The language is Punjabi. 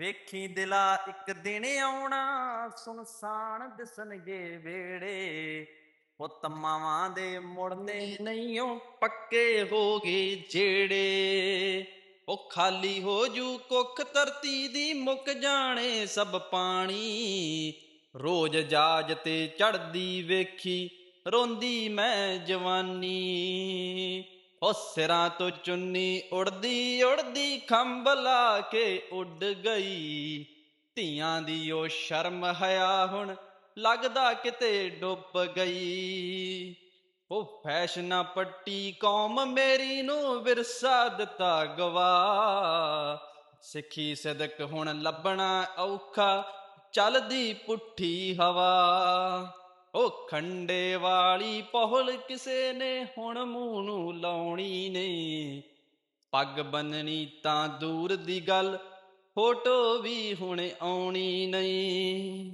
ਵੇਖੀ ਦਿਲਾ ਇੱਕ ਦਿਨ ਆਉਣਾ ਸੁਨਸਾਨ ਦਿਸਣਗੇ ਵੇੜੇ। ਪੁੱਤ ਮਾਵਾਂ ਦੇ ਮੁੜਨੇ ਨਹੀਂ। ਓ ਪੱਕੇ ਹੋ ਗਏ ਜਿਹੜੇ ਉਹ ਖਾਲੀ ਹੋ ਜੂ ਕੁੱਖ ਧਰਤੀ ਦੀ ਮੁੱਕ ਜਾਣੇ ਸਭ ਪਾਣੀ। ਰੋਜ਼ ਜਾਜ ਤੇ ਚੜਦੀ ਵੇਖੀ ਰੋਂਦੀ ਮੈਂ ਜਵਾਨੀ। ਉਹ ਸਿਰਾਂ ਤੋਂ ਚੁੰਨੀ ਉੜਦੀ ਉੜਦੀ ਖੰਭ ਲਾ ਕੇ ਉੱਡ ਗਈ। ਧੀਆਂ ਦੀ ਉਹ ਸ਼ਰਮ ਹਿਆ ਹੁਣ ਲੱਗਦਾ ਕਿਤੇ ਡੁੱਬ ਗਈ। ਉਹ ਫੈਸ਼ਨਾ ਪੱਟੀ ਕੌਮ ਮੇਰੀ ਨੂੰ ਵਿਰਸਾ ਦਿੱਤਾ ਗਵਾ। ਸਿੱਖੀ ਸਦਕ ਹੁਣ ਲੱਭਣਾ ਔਖਾ, ਚੱਲਦੀ ਪੁੱਠੀ ਹਵਾ। ਉਹ ਖੰਡੇ ਵਾਲੀ ਪਹੁਲ ਕਿਸੇ ਨੇ ਹੁਣ ਮੂੰਹ ਨੂੰ ਲਾਉਣੀ ਨਹੀਂ। ਪੱਗ ਬੰਨਣੀ ਤਾਂ ਦੂਰ ਦੀ ਗੱਲ, ਫੋਟੋ ਵੀ ਹੁਣ ਆਉਣੀ ਨਹੀਂ।